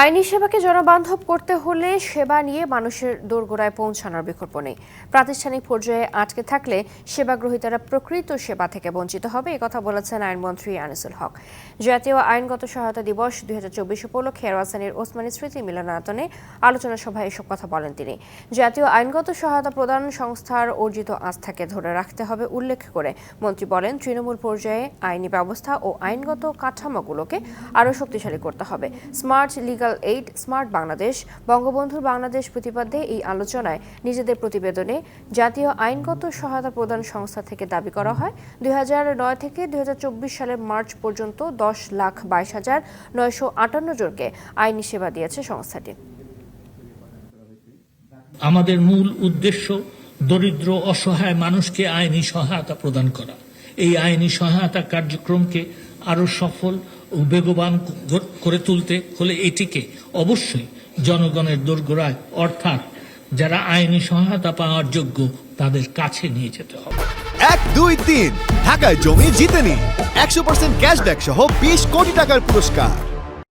আইনি সেবাকে জনবান্ধব করতে হলে সেবা নিয়ে মানুষের দোরগোড়ায় পৌঁছানোর বিকল্প নেই। প্রাতিষ্ঠানিক পর্যায়ে আটকে থাকলে সেবা গ্রহীতারা প্রকৃত সেবা থেকে বঞ্চিত হবে একথা বলেছেন আইনমন্ত্রী আনিসুল হক। জাতীয় আইনগত সহায়তা দিবস দুই হাজার চব্বিশ উপলক্ষে রাজধানীর ওসমানী স্মৃতি মিলনায়তনে আলোচনা সভায় এসব কথা বলেন তিনি। জাতীয় আইনগত সহায়তা প্রদান সংস্থার অর্জিত আস্থাকে ধরে রাখতে হবে উল্লেখ করে মন্ত্রী বলেন, তৃণমূল পর্যায়ে আইনি ব্যবস্থা ও আইনগত কাঠামোগুলোকে আরও শক্তিশালী করতে হবে। Smart legal aid smart Bangladesh বঙ্গবন্ধুর বাংলাদেশ প্রতিপাদ্যে এই আলোচনায় নিজেদের প্রতিবেদনে জাতীয় আইনগত সহায়তা প্রদান সংস্থা থেকে দাবি করা হয়। দুই নয় থেকে দুই সালের মার্চ পর্যন্ত দশ লাখ বাইশ হাজার নয়শো আটান্ন জনকে আইনি সেবা দিয়েছে সংস্থাটি। আমাদের মূল উদ্দেশ্য দরিদ্র, অসহায় মানুষকে আইনি সহায়তা প্রদান করা। এই আইনি সহায়তা কার্যক্রমকে আরও সফল ও বেগবান করে তুলতে হলে এটিকে অবশ্যই জনগণের দোরগোড়ায়, অর্থাৎ যারা আইনি সহায়তা পাওয়ার যোগ্য তাদের কাছে নিয়ে যেতে হবে। এক, দুই, তিন। ঢাকায় জমি জিতে নিন। একশো পার্সেন্ট ক্যাশব্যাক সহ বিশ কোটি টাকার পুরস্কার।